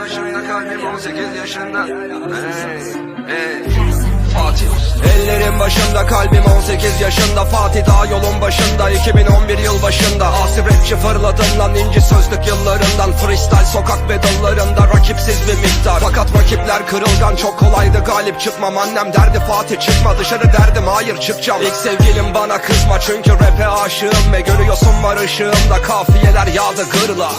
Başımda kalbim 18 yaşında. Hey, hey. Fatih Ellerim başımda kalbim 18 yaşında. Fatih daha yolun başında 2011 yıl başında. Asif rapçi fırladım lan inci sözlük yıllarından. Freestyle sokak bedallarında rakipsiz bir miktar. Fakat rakipler kırılgan çok kolaydı galip çıkmam. Annem derdi Fatih çıkma dışarı derdim hayır çıkacağım İlk sevgilim bana kızma çünkü rap'e aşığım Ve görüyorsun var ışığımda kafiyeler yağdı gırla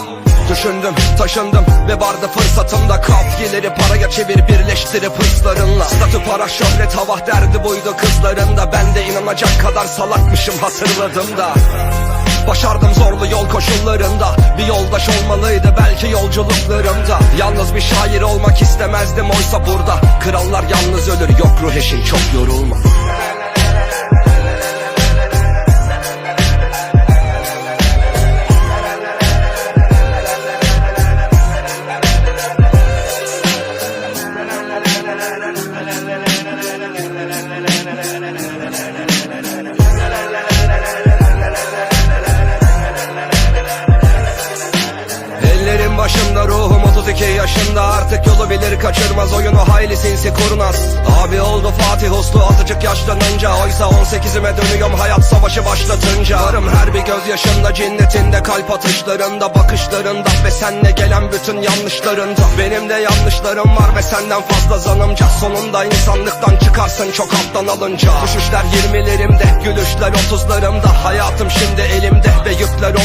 Düşündüm, taşındım ve vardı fırsatımda Kafiyeleri paraya çevir birleştirip hırslarınla. Statü para şöhret hava derdi buydu kızlarında. Ben de inanacak kadar salakmışım hatırladım da Başardım zorlu yol koşullarında. Bir yoldaş olmalıydı belki yolculuklarımda. Yalnız bir şair olmak istemezdim oysa burada. Krallar yalnız ölür yok ruh eşin çok yorulma 32 yaşında Artık yolu bilir kaçırmaz oyunu. Hayli sinsi kurnaz Abi oldu Fatih Uslu azıcık yaşlanınca. Oysa 18'ime dönüyorum hayat savaşı başlatınca. Varım her bir gözyaşında cinnetinde kalp atışlarında Bakışlarında. Ve senle gelen bütün yanlışlarında. Benim de yanlışlarım var ve senden fazla zanımca. Sonunda insanlıktan çıkarsın çok alttan alınca. Düşüşler 20'lerimde gülüşler 30'larımda Hayatım şimdi elimde ve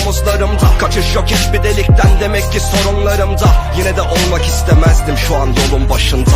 yükler omuzlarımda Kaçış yok hiçbir delikten. Demek ki sorunlarımda Yine de olmak istemezdim şu an yolun başında